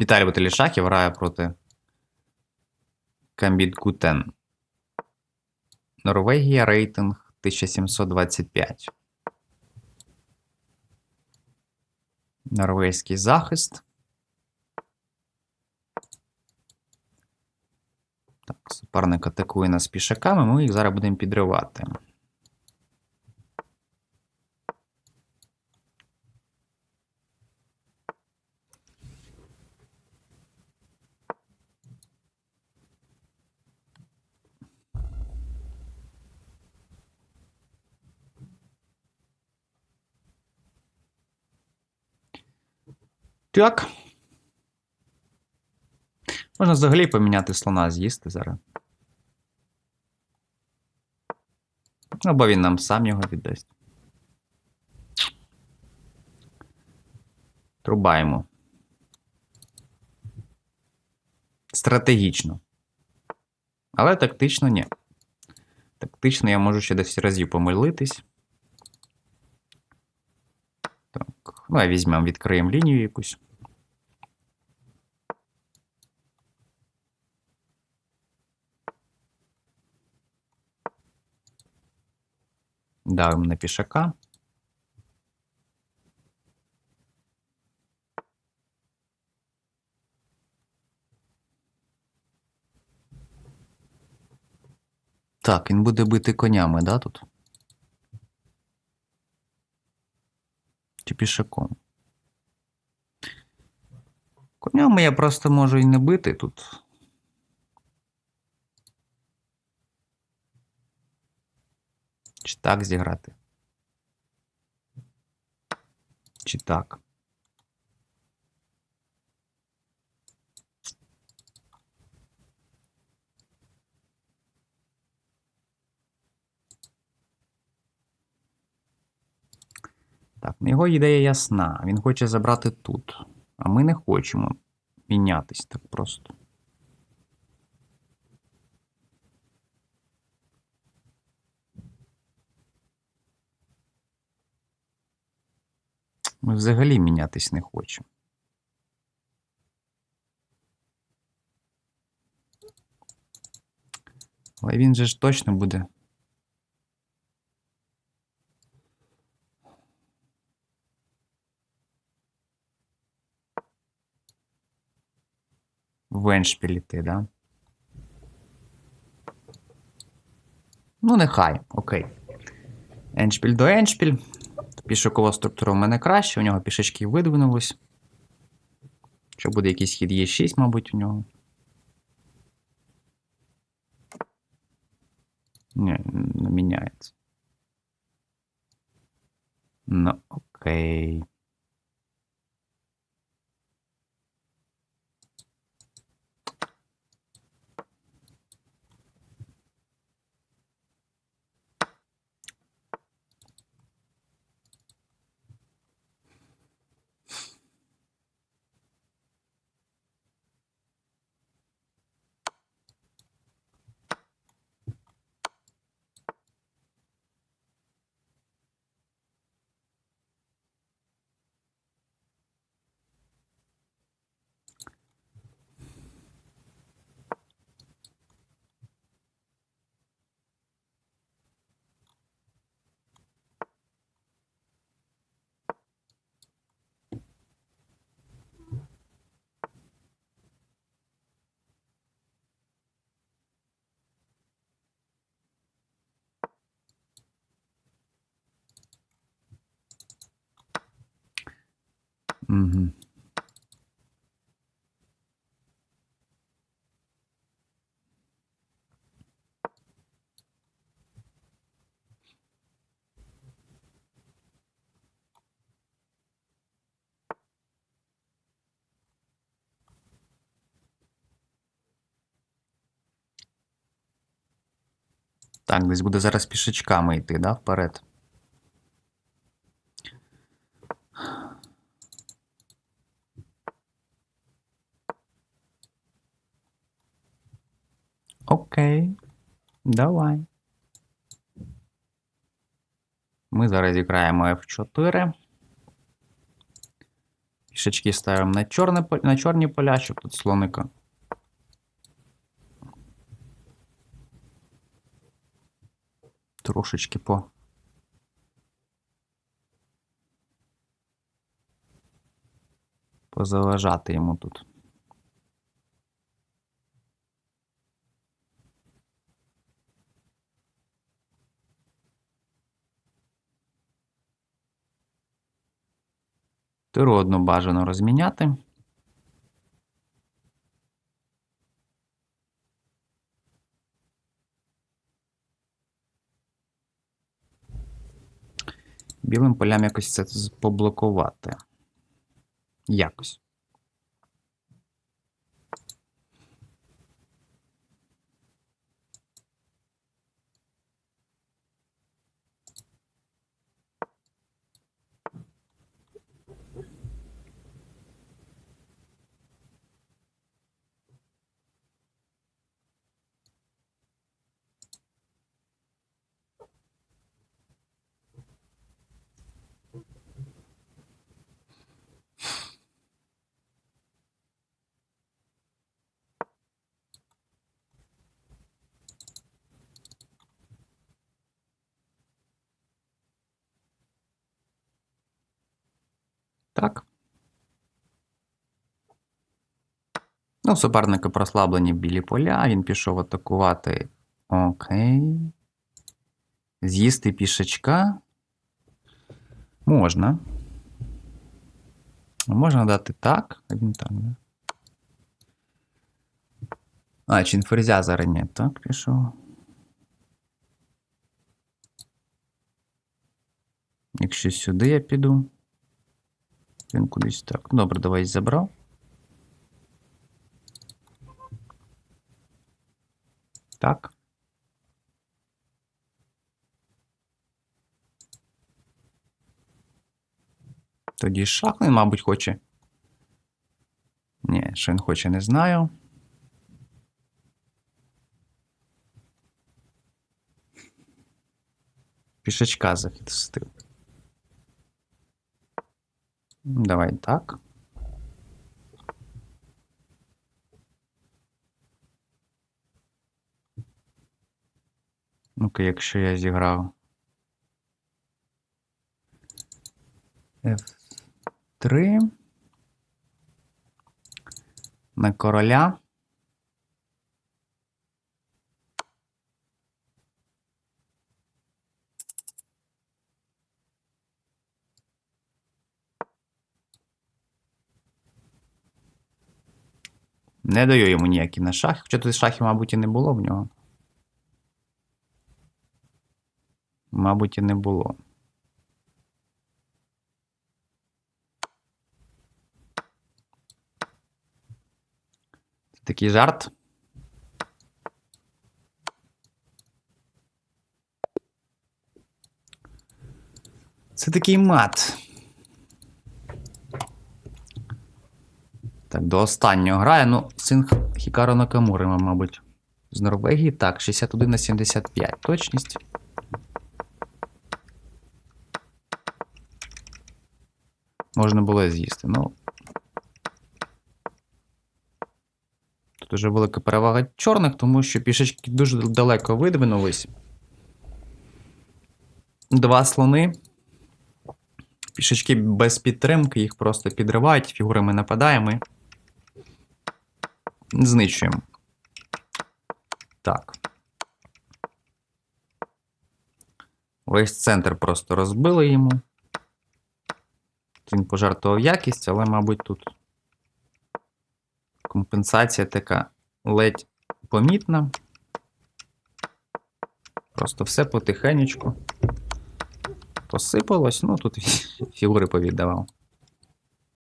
Віталій Баталішахів грає проти Камбіт Гутен. Норвегія рейтинг 1725. Норвезький захист. Так, суперник атакує нас пішаками, ми їх зараз будемо підривати. Так. Можна взагалі поміняти слона з'їсти зараз. Або він нам сам його віддасть. Трубаємо. Стратегічно. Але тактично ні. Тактично я можу ще 10 разів помилитись. Так. Ну, візьмемо, відкриємо лінію якусь. Давимо на пішака. Так, він буде бити конями, да, тут? Чи пішаком? Конями я просто можу і не бити тут. Чи так зіграти? Чи так? Так, ну його ідея ясна. Він хоче забрати тут. А ми не хочемо мінятись так просто. Ми взагалі мінятись не хочемо. Але він же ж точно буде. В Еншпіль іти, да? Ну, нехай, окей. Еншпіль до Еншпіль. Пішокова структура в мене краще, у нього пішечки видвинулись. Що буде якийсь хід Е6, мабуть, у нього. Ні, не міняється. Ну, окей. Так, десь буде зараз пішечками йти, да, вперед. Окей. Давай. Ми зараз зіграємо F4. Пішечки ставимо на, чорне, на чорні поля, щоб тут слоника. Трошечки по. Позаважати йому тут. Тиру одну бажано розміняти. Білим полям якось це поблокувати. Якось. Так. Ну, у суперника прослаблені білі поля. Він пішов атакувати. Окей. З'їсти пішачка. Можна. Можна дати так. Він так, да? А, чи він ферзя зарані. Так, пішов. Якщо сюди я піду. Він кудись так. Добре, давай забрав. Так. Тоді шах він, мабуть, хоче. Ні, що він хоче, не знаю. Пішачка захистив. Давай так. Ну-ка, якщо я зіграв. F3. На короля. Не даю йому ніякі на шахи, хоча тут шахів, мабуть, і не було в нього. Мабуть, і не було. Це такий жарт. Це такий мат. Так, до останнього грає. Ну, син Хікаро Накамури, мабуть. З Норвегії. Так, 61 на 75. Точність. Можна було з'їсти. Ну. Тут уже велика перевага чорних, тому що пішечки дуже далеко видвинулись. Два слони. Пішечки без підтримки, їх просто підривають, фігурами нападаємо. Знищуємо. Так. Весь центр просто розбили йому. Він пожартував якість, але, мабуть, тут компенсація така ледь помітна. Просто все потихенечку посипалось. Ну, тут фігури повіддавав.